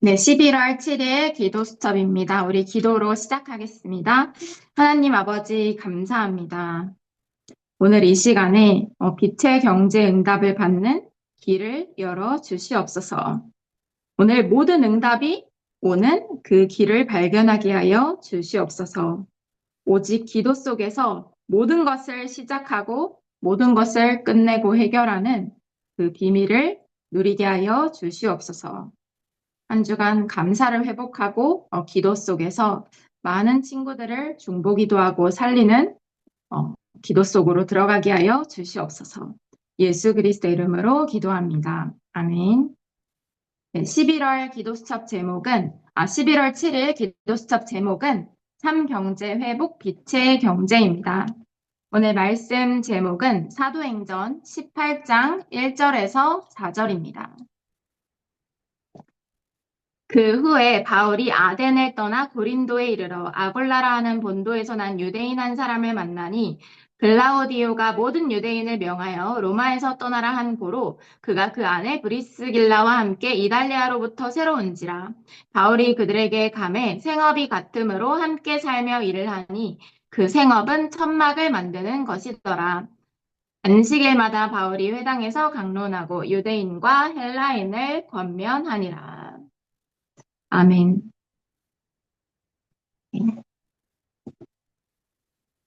네, 11월 7일 기도 수첩입니다. 우리 기도로 시작하겠습니다. 하나님 아버지 감사합니다. 오늘 이 시간에 어, 빛의 경제 응답을 받는 길을 열어 주시옵소서. 오늘 모든 응답이 오는 그 길을 발견하게 하여 주시옵소서. 오직 기도 속에서 모든 것을 시작하고 모든 것을 끝내고 해결하는 그 비밀을 누리게 하여 주시옵소서. 한 주간 감사를 회복하고 어, 기도 속에서 많은 친구들을 중보기도하고 살리는 어, 기도 속으로 들어가게 하여 주시옵소서. 예수 그리스도 이름으로 기도합니다. 아멘. 네, 11월 기도 수첩 제목은 아 11월 7일 기도 수첩 제목은 참 경제 회복 빛의 경제입니다. 오늘 말씀 제목은 사도행전 18장 1절에서 4절입니다. 그 후에 바울이 아덴을 떠나 고린도에 이르러 아골라라 하는 본도에서 난 유대인 한 사람을 만나니 글라우디오가 모든 유대인을 명하여 로마에서 떠나라 한 고로 그가 그 안에 브리스길라와 함께 이달리아로부터 새로 온지라 바울이 그들에게 감해 생업이 같으므로 함께 살며 일을 하니 그 생업은 천막을 만드는 것이더라. 안식일마다 바울이 회당에서 강론하고 유대인과 헬라인을 권면하니라. 아멘.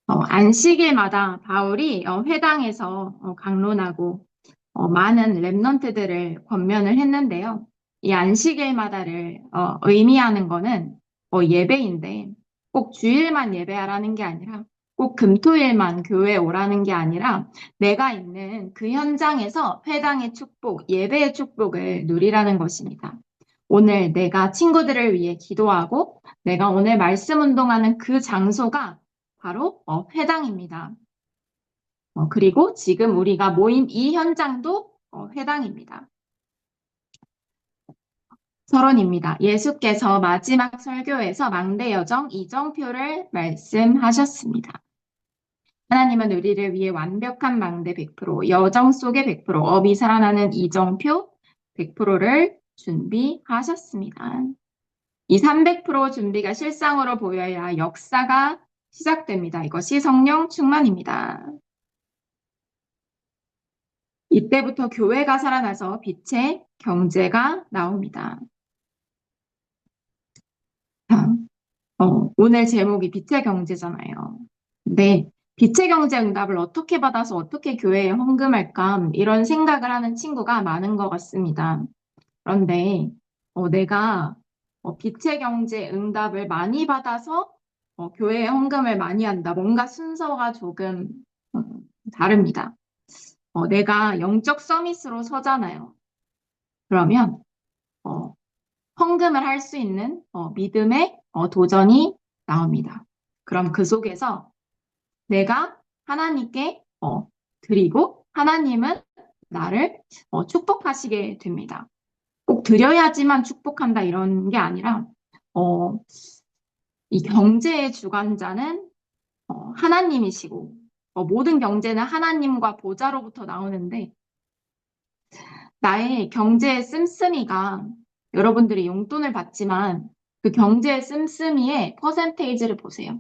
어, 안식일마다 바울이 어, 회당에서 어, 강론하고 어, 많은 랩넌트들을 권면을 했는데요. 이 안식일마다를 어, 의미하는 거는 어, 예배인데 꼭 주일만 예배하라는 게 아니라 꼭 금토일만 교회에 오라는 게 아니라 내가 있는 그 현장에서 회당의 축복, 예배의 축복을 누리라는 것입니다. 오늘 내가 친구들을 위해 기도하고 내가 오늘 말씀 운동하는 그 장소가 바로 어, 회당입니다. 어, 그리고 지금 우리가 모인 이 현장도 어, 회당입니다. 서론입니다. 예수께서 마지막 설교에서 망대 여정 이정표를 말씀하셨습니다. 하나님은 우리를 위해 완벽한 망대 100%, 여정 속의 100%, 업이 살아나는 이정표 100%를 준비하셨습니다. 이 300% 준비가 실상으로 보여야 역사가 시작됩니다. 이것이 성령 충만입니다. 이때부터 교회가 살아나서 빛의 경제가 나옵니다. 어, 오늘 제목이 빛의 경제잖아요. 근데 빛의 경제 응답을 어떻게 받아서 어떻게 교회에 헌금할까 이런 생각을 하는 친구가 많은 것 같습니다. 그런데 어, 내가 어, 빛의 경제 응답을 많이 받아서 어, 교회에 헌금을 많이 한다. 뭔가 순서가 조금 음, 다릅니다. 어, 내가 영적 서밋으로 서잖아요. 그러면 어, 헌금을 할 수 있는 어, 믿음의 어, 도전이 나옵니다. 그럼 그 속에서 내가 하나님께 어, 드리고 하나님은 나를 어, 축복하시게 됩니다. 꼭 드려야지만 축복한다 이런 게 아니라 어, 이 경제의 주관자는 어, 하나님이시고 어, 모든 경제는 하나님과 보좌로부터 나오는데 나의 경제의 씀씀이가 여러분들이 용돈을 받지만 그 경제의 씀씀이의 퍼센테이지를 보세요.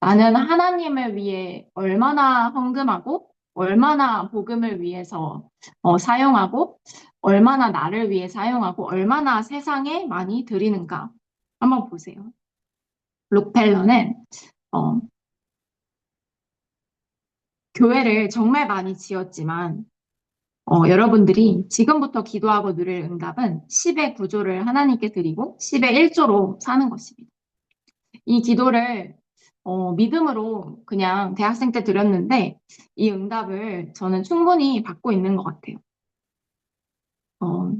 나는 하나님을 위해 얼마나 헌금하고 얼마나 복음을 위해서 어, 사용하고 얼마나 나를 위해 사용하고 얼마나 세상에 많이 드리는가 한번 보세요. 록펠러는 어, 교회를 정말 많이 지었지만 어, 여러분들이 지금부터 기도하고 누릴 응답은 10의 구조를 하나님께 드리고 10의 1조로 사는 것입니다. 이 기도를 어, 믿음으로 그냥 대학생 때 드렸는데 이 응답을 저는 충분히 받고 있는 것 같아요. 어,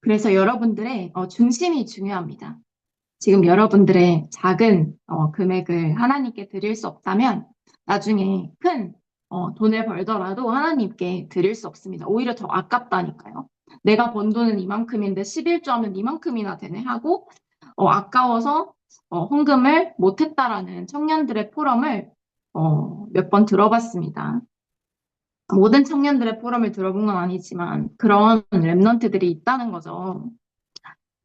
그래서 여러분들의 어, 중심이 중요합니다. 지금 여러분들의 작은 어, 금액을 하나님께 드릴 수 없다면 나중에 큰 어, 돈을 벌더라도 하나님께 드릴 수 없습니다. 오히려 더 아깝다니까요. 내가 번 돈은 이만큼인데 11조 하면 이만큼이나 되네 하고 어, 아까워서 어, 헌금을 못했다라는 청년들의 포럼을 어, 몇 번 들어봤습니다. 모든 청년들의 포럼을 들어본 건 아니지만 그런 랩런트들이 있다는 거죠.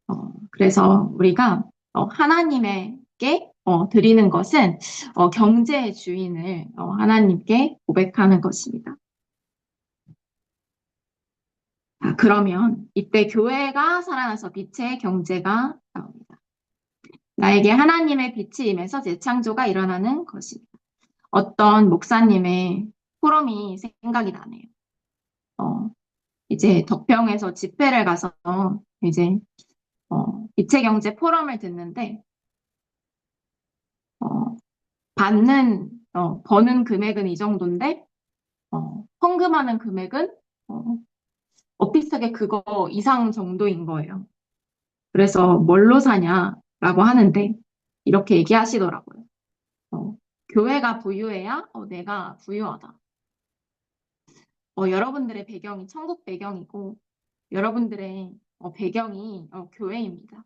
어, 그래서 우리가 어, 하나님에게 어, 드리는 것은 어, 경제의 주인을 어, 하나님께 고백하는 것입니다. 아, 그러면 이때 교회가 살아나서 빛의 경제가 나옵니다. 나에게 하나님의 빛이 임해서 재창조가 일어나는 것입니다. 어떤 목사님의 포럼이 생각이 나네요. 어, 이제 덕평에서 집회를 가서 이제 어, 빛의 경제 포럼을 듣는데 어, 받는 어, 버는 금액은 이 정도인데 어, 헌금하는 금액은 어, 비슷하게 그거 이상 정도인 거예요. 그래서 뭘로 사냐 라고 하는데 이렇게 얘기하시더라고요. 어, 교회가 부유해야 어, 내가 부유하다. 어, 여러분들의 배경이 천국 배경이고 여러분들의 어, 배경이 어, 교회입니다.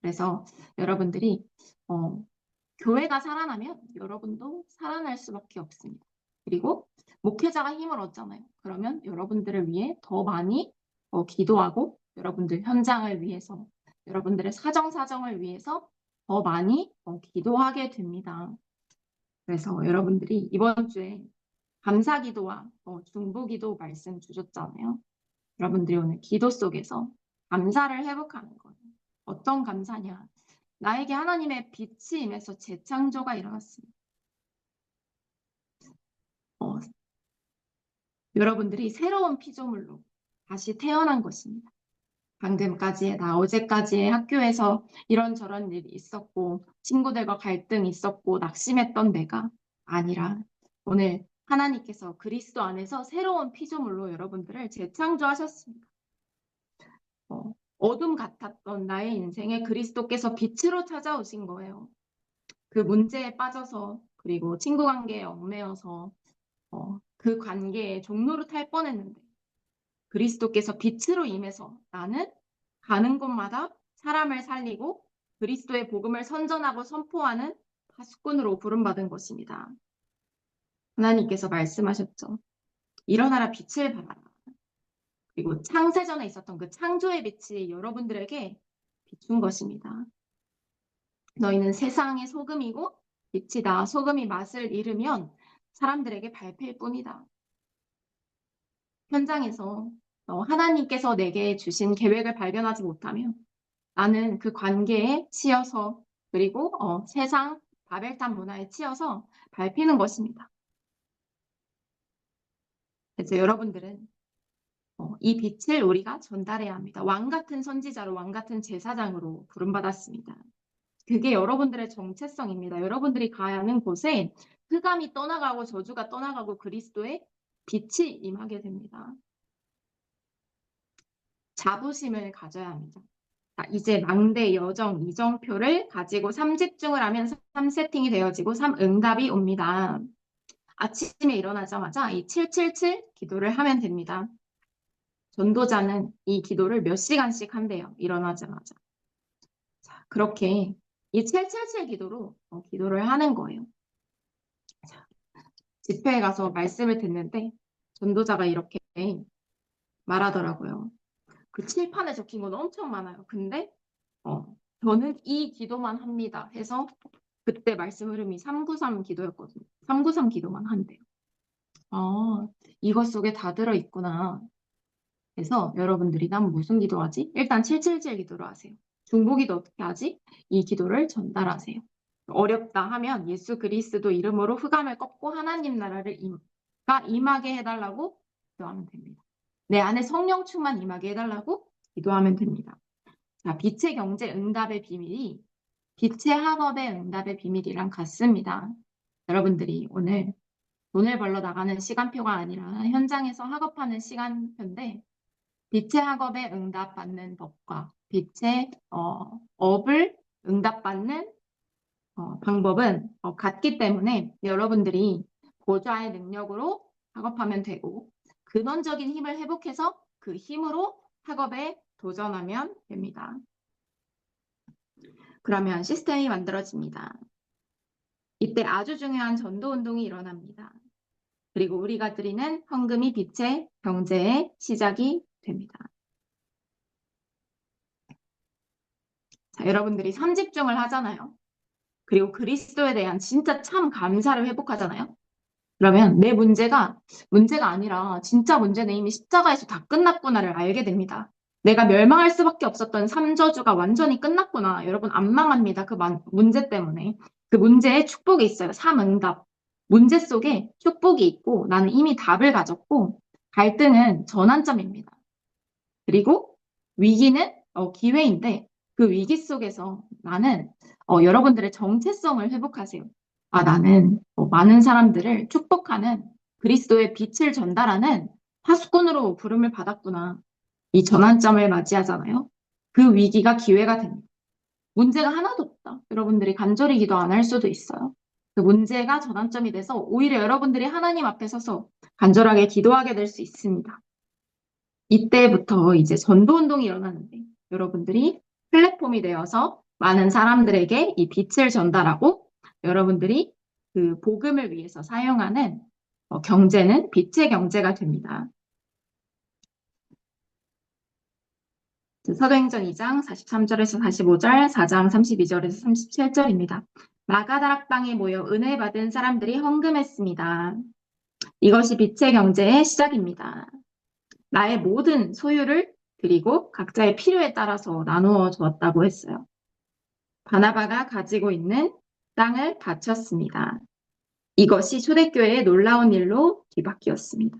그래서 여러분들이 어, 교회가 살아나면 여러분도 살아날 수밖에 없습니다. 그리고 목회자가 힘을 얻잖아요. 그러면 여러분들을 위해 더 많이 어, 기도하고 여러분들 현장을 위해서 여러분들의 사정사정을 위해서 더 많이 어, 기도하게 됩니다. 그래서 여러분들이 이번 주에 감사 기도와 어, 중보 기도 말씀 주셨잖아요. 여러분들이 오늘 기도 속에서 감사를 회복하는 거예요. 어떤 감사냐? 나에게 하나님의 빛이 임해서 재창조가 일어났습니다. 어, 여러분들이 새로운 피조물로 다시 태어난 것입니다. 방금까지의 나 어제까지의 학교에서 이런저런 일이 있었고 친구들과 갈등이 있었고 낙심했던 내가 아니라 오늘 하나님께서 그리스도 안에서 새로운 피조물로 여러분들을 재창조하셨습니다. 어, 어둠 같았던 나의 인생에 그리스도께서 빛으로 찾아오신 거예요. 그 문제에 빠져서 그리고 친구 관계에 얽매여서 어, 그 관계에 종로로 탈 뻔했는데 그리스도께서 빛으로 임해서 나는 가는 곳마다 사람을 살리고 그리스도의 복음을 선전하고 선포하는 파수꾼으로 부름받은 것입니다. 하나님께서 말씀하셨죠. 일어나라 빛을 발하라. 그리고 창세전에 있었던 그 창조의 빛이 여러분들에게 비춘 것입니다. 너희는 세상의 소금이고 빛이다. 소금이 맛을 잃으면 사람들에게 밟힐 뿐이다. 현장에서 어, 하나님께서 내게 주신 계획을 발견하지 못하면 나는 그 관계에 치여서 그리고 어, 세상 바벨탑 문화에 치여서 밟히는 것입니다. 그래서 여러분들은 어, 이 빛을 우리가 전달해야 합니다. 왕 같은 선지자로 왕 같은 제사장으로 부름받았습니다. 그게 여러분들의 정체성입니다. 여러분들이 가야 하는 곳에 흑암이 떠나가고 저주가 떠나가고 그리스도의 빛이 임하게 됩니다. 자부심을 가져야 합니다. 자, 이제 망대, 여정, 이정표를 가지고 3집중을 하면 3세팅이 되어지고 3응답이 옵니다. 아침에 일어나자마자 이 777 기도를 하면 됩니다. 전도자는 이 기도를 몇 시간씩 한대요. 일어나자마자. 자, 그렇게 이 777 기도로 어, 기도를 하는 거예요. 자, 집회에 가서 말씀을 듣는데 전도자가 이렇게 말하더라고요. 그 칠판에 적힌 건 엄청 많아요. 근데 어, 저는 이 기도만 합니다. 해서 그때 말씀 흐름이 393 기도였거든요. 393 기도만 한대요. 아, 이것 속에 다 들어있구나. 그래서 여러분들이 난 무슨 기도하지? 일단 777 기도를 하세요. 중보기도 어떻게 하지? 이 기도를 전달하세요. 어렵다 하면 예수 그리스도 이름으로 흑암을 꺾고 하나님 나라를 임, 임하게 해달라고 기도하면 됩니다. 내 안에 성령 충만 임하게 해달라고 기도하면 됩니다. 자, 빛의 경제 응답의 비밀이 빛의 학업의 응답의 비밀이랑 같습니다. 여러분들이 오늘 돈을 벌러 나가는 시간표가 아니라 현장에서 학업하는 시간표인데 빛의 학업에 응답받는 법과 빛의 어, 업을 응답받는 어, 방법은 어, 같기 때문에 여러분들이 보좌의 능력으로 작업하면 되고 근원적인 힘을 회복해서 그 힘으로 학업에 도전하면 됩니다. 그러면 시스템이 만들어집니다. 이때 아주 중요한 전도 운동이 일어납니다. 그리고 우리가 드리는 헌금이 빛의 경제의 시작이 됩니다. 자, 여러분들이 삼집중을 하잖아요. 그리고 그리스도에 대한 진짜 참 감사를 회복하잖아요. 그러면 내 문제가 문제가 아니라 진짜 문제는 이미 십자가에서 다 끝났구나를 알게 됩니다. 내가 멸망할 수밖에 없었던 삼저주가 완전히 끝났구나. 여러분 안 망합니다. 그 만- 문제 때문에. 그 문제에 축복이 있어요. 삼응답. 문제 속에 축복이 있고 나는 이미 답을 가졌고 갈등은 전환점입니다. 그리고 위기는 어, 기회인데 그 위기 속에서 나는 어, 여러분들의 정체성을 회복하세요. 아, 나는 어, 많은 사람들을 축복하는 그리스도의 빛을 전달하는 파수꾼으로 부름을 받았구나. 이 전환점을 맞이하잖아요. 그 위기가 기회가 됩니다. 문제가 하나도 없다. 여러분들이 간절히 기도 안 할 수도 있어요. 그 문제가 전환점이 돼서 오히려 여러분들이 하나님 앞에 서서 간절하게 기도하게 될 수 있습니다. 이때부터 이제 전도 운동이 일어나는데 여러분들이 플랫폼이 되어서 많은 사람들에게 이 빛을 전달하고 여러분들이 그 복음을 위해서 사용하는 어, 경제는 빛의 경제가 됩니다. 사도행전 2장 43절에서 45절, 4장 32절에서 37절입니다. 마가다락방에 모여 은혜 받은 사람들이 헌금했습니다. 이것이 빛의 경제의 시작입니다. 나의 모든 소유를 드리고 각자의 필요에 따라서 나누어 주었다고 했어요. 바나바가 가지고 있는 땅을 바쳤습니다. 이것이 초대교회의 놀라운 일로 뒤바뀌었습니다.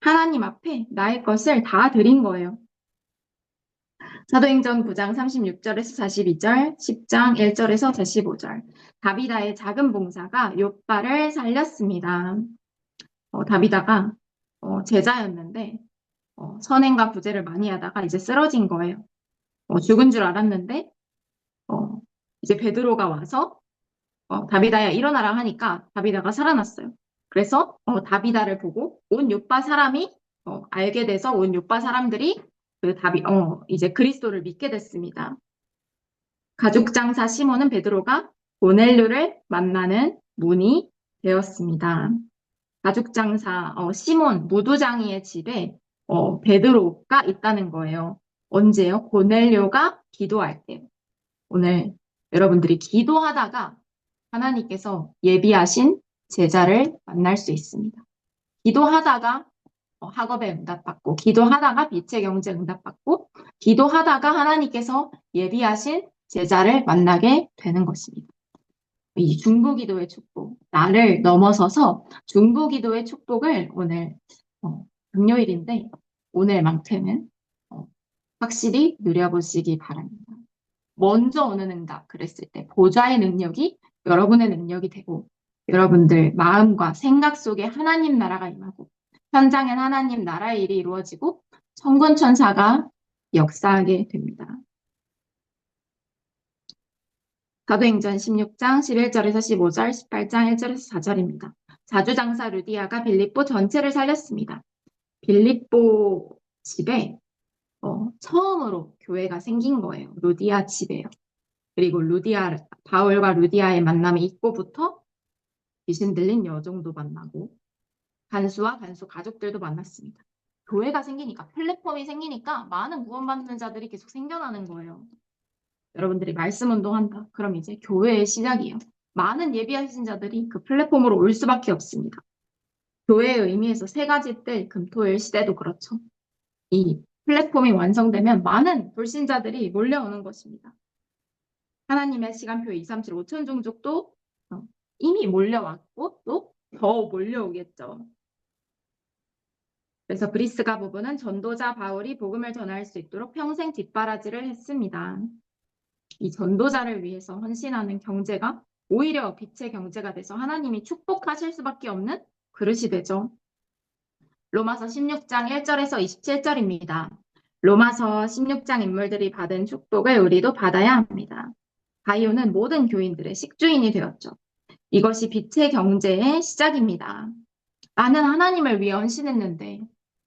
하나님 앞에 나의 것을 다 드린 거예요. 사도행전 9장 36절에서 42절, 10장 1절에서 45절. 다비다의 작은 봉사가 욥바를 살렸습니다. 어, 다비다가 어, 제자였는데 어, 선행과 구제를 많이 하다가 이제 쓰러진 거예요. 어, 죽은 줄 알았는데 어, 이제 베드로가 와서 어, 다비다야 일어나라 하니까 다비다가 살아났어요. 그래서 어, 다비다를 보고 온 요빠 사람이 어, 알게 돼서 온 요빠 사람들이 그 다비 어, 이제 그리스도를 믿게 됐습니다. 가죽 장사 시몬은 베드로가 고넬료를 만나는 문이 되었습니다. 가죽 장사 어, 시몬 무두장이의 집에 어, 베드로가 있다는 거예요. 언제요? 고넬료가 기도할 때. 오늘 여러분들이 기도하다가 하나님께서 예비하신 제자를 만날 수 있습니다. 기도하다가 어, 학업에 응답받고, 기도하다가 빛의 경제 응답받고, 기도하다가 하나님께서 예비하신 제자를 만나게 되는 것입니다. 이 중보기도의 축복, 나를 넘어서서 중보기도의 축복을 오늘 어, 금요일인데 오늘만큼은 어, 확실히 누려보시기 바랍니다. 먼저 오는 응답 그랬을 때 보좌의 능력이 여러분의 능력이 되고 여러분들 마음과 생각 속에 하나님 나라가 임하고 현장엔 하나님 나라의 일이 이루어지고 천군 천사가 역사하게 됩니다. 사도행전 16장 11절에서 15절, 18장 1절에서 4절입니다. 자주장사 루디아가 빌립보 전체를 살렸습니다. 빌립보 집에 어, 처음으로 교회가 생긴 거예요. 루디아 집에요. 그리고 루디아, 바울과 루디아의 만남이 있고부터 귀신 들린 여종도 만나고 간수와 간수 가족들도 만났습니다. 교회가 생기니까 플랫폼이 생기니까 많은 구원받는 자들이 계속 생겨나는 거예요. 여러분들이 말씀 운동한다. 그럼 이제 교회의 시작이에요. 많은 예비하신 자들이 그 플랫폼으로 올 수밖에 없습니다. 교회의 의미에서 세 가지 뜰 금토일 시대도 그렇죠. 이 플랫폼이 완성되면 많은 불신자들이 몰려오는 것입니다. 하나님의 시간표 237 5천 종족도 어, 이미 몰려왔고 또 더 몰려오겠죠. 그래서 브리스가 부부는 전도자 바울이 복음을 전할 수 있도록 평생 뒷바라지를 했습니다. 이 전도자를 위해서 헌신하는 경제가 오히려 빛의 경제가 돼서 하나님이 축복하실 수밖에 없는 그릇이 되죠. 로마서 16장 1절에서 27절입니다. 로마서 16장 인물들이 받은 축복을 우리도 받아야 합니다. 바이오는 모든 교인들의 식주인이 되었죠. 이것이 빛의 경제의 시작입니다. 나는 하나님을 위해 헌신했는데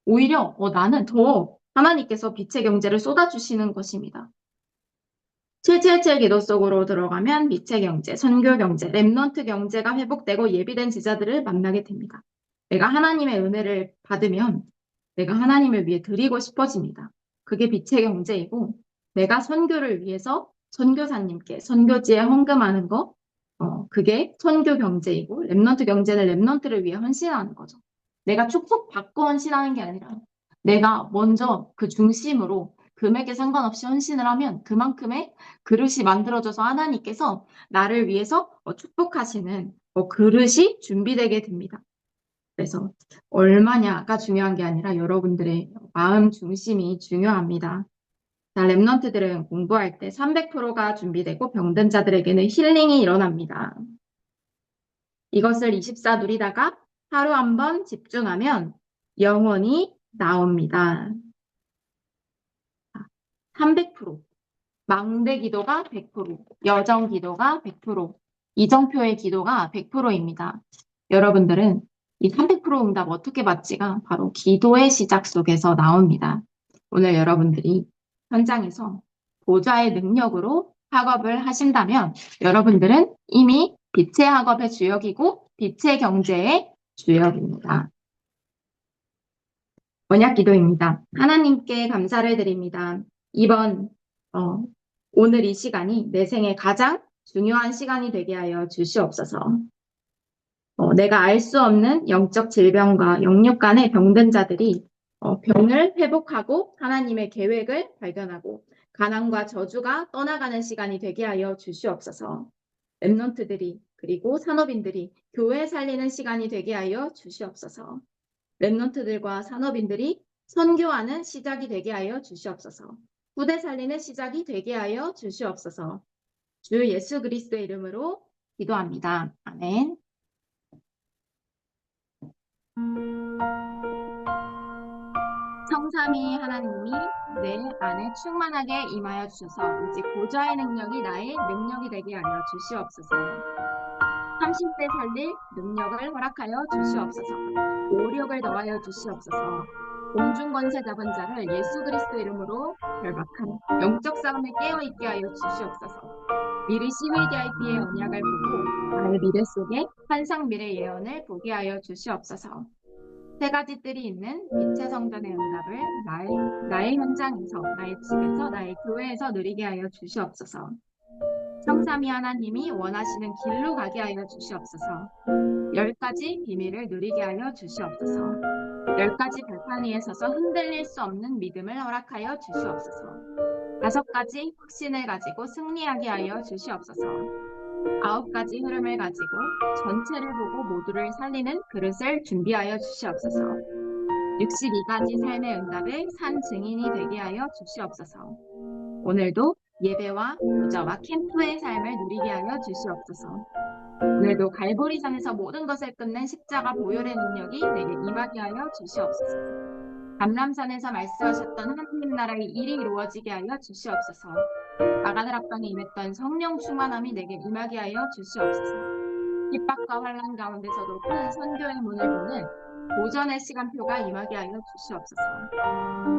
오히려 어, 나는 더 하나님께서 빛의 경제를 쏟아주시는 것입니다. 777 기도 속으로 들어가면 빛의 경제, 선교 경제, 랩넌트 경제가 회복되고 예비된 제자들을 만나게 됩니다. 내가 하나님의 은혜를 받으면 내가 하나님을 위해 드리고 싶어집니다. 그게 빛의 경제이고 내가 선교를 위해서 선교사님께 선교지에 헌금하는 거, 어, 그게 선교 경제이고 랩넌트 경제는 랩넌트를 위해 헌신하는 거죠. 내가 축복 받고 헌신하는 게 아니라 내가 먼저 그 중심으로 금액에 상관없이 헌신을 하면 그만큼의 그릇이 만들어져서 하나님께서 나를 위해서 어, 축복하시는 어, 그릇이 준비되게 됩니다. 그래서 얼마냐가 중요한 게 아니라 여러분들의 마음 중심이 중요합니다. 자, 랩런트들은 공부할 때 300%가 준비되고 병든 자들에게는 힐링이 일어납니다. 이것을 24 누리다가 하루 한 번 집중하면 영원히 나옵니다. 300%. 망대 기도가 100%, 여정 기도가 100%, 이정표의 기도가 100%입니다. 여러분들은 이 300% 응답 어떻게 받지가 바로 기도의 시작 속에서 나옵니다. 오늘 여러분들이 현장에서 보좌의 능력으로 학업을 하신다면 여러분들은 이미 빛의 학업의 주역이고 빛의 경제의 주역입니다. 언약 기도입니다. 하나님께 감사를 드립니다. 이번 어, 오늘 이 시간이 내 생에 가장 중요한 시간이 되게 하여 주시옵소서. 어, 내가 알 수 없는 영적 질병과 영육 간의 병든 자들이 어, 병을 회복하고 하나님의 계획을 발견하고 가난과 저주가 떠나가는 시간이 되게 하여 주시옵소서. 랩런트들이 그리고 산업인들이 교회 살리는 시간이 되게 하여 주시옵소서. 랩런트들과 산업인들이 선교하는 시작이 되게 하여 주시옵소서. 후대 살리는 시작이 되게 하여 주시옵소서. 주 예수 그리스도의 이름으로 기도합니다. 아멘. 성삼위 하나님이 내 안에 충만하게 임하여 주셔서 오직 보좌의 능력이 나의 능력이 되게 하여 주시옵소서. 30대 살릴 능력을 허락하여 주시옵소서. 오력을 더하여 주시옵소서. 공중 권세 잡은 자를 예수 그리스도 이름으로 결박한 영적 싸움에 깨어 있게 하여 주시옵소서. 미리 CVDIP의 언약을 보고 나의 미래 속에 환상 미래 예언을 보게 하여 주시옵소서. 세 가지 뜰이 있는 빛의 성전의 응답을 나의, 나의 현장에서, 나의 집에서, 나의 교회에서 누리게 하여 주시옵소서. 성삼이 하나님이 원하시는 길로 가게 하여 주시옵소서. 열 가지 비밀을 누리게 하여 주시옵소서. 열 가지 발판 위에 서서 흔들릴 수 없는 믿음을 허락하여 주시옵소서. 다섯 가지 확신을 가지고 승리하게 하여 주시옵소서. 아홉 가지 흐름을 가지고 전체를 보고 모두를 살리는 그릇을 준비하여 주시옵소서. 62가지 삶의 응답을 산 증인이 되게 하여 주시옵소서. 오늘도 예배와 부자와 캠프의 삶을 누리게 하여 주시옵소서. 오늘도 갈보리산에서 모든 것을 끝낸 십자가 보혈의 능력이 내게 임하게 하여 주시옵소서. 감람산에서 말씀하셨던 하나님 나라의 일이 이루어지게 하여 주시옵소서. 아가들 앞방에 임했던 성령 충만함이 내게 임하게 하여 주시옵소서. 핍박과 환란 가운데서도 큰 선교의 문을 보는 보전의 시간표가 임하게 하여 주시옵소서.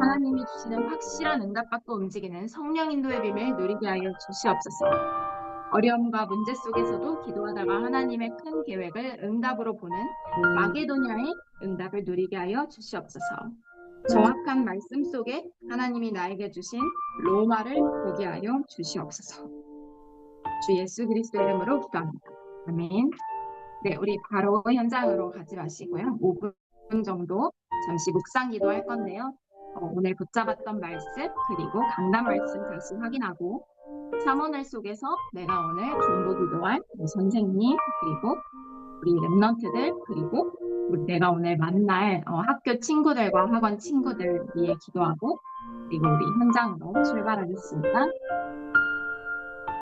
하나님이 주시는 확실한 응답받고 움직이는 성령 인도의 비밀 누리게 하여 주시옵소서. 어려움과 문제 속에서도 기도하다가 하나님의 큰 계획을 응답으로 보는 마게도냐의 응답을 누리게 하여 주시옵소서. 정확한 말씀 속에 하나님이 나에게 주신 로마를 보게 하여 주시옵소서. 주 예수 그리스도 이름으로 기도합니다. 아멘. 네, 우리 바로 현장으로 가지 마시고요. 5분 정도 잠시 묵상 기도할 건데요. 어, 오늘 붙잡았던 말씀 그리고 강단 말씀 다시 확인하고 사원을 속에서 내가 오늘 중보 기도할 선생님 그리고 우리 랩런트들 그리고 내가 오늘 만날 어, 학교 친구들과 학원 친구들 위해 기도하고 그리고 우리 현장으로 출발하겠습니다.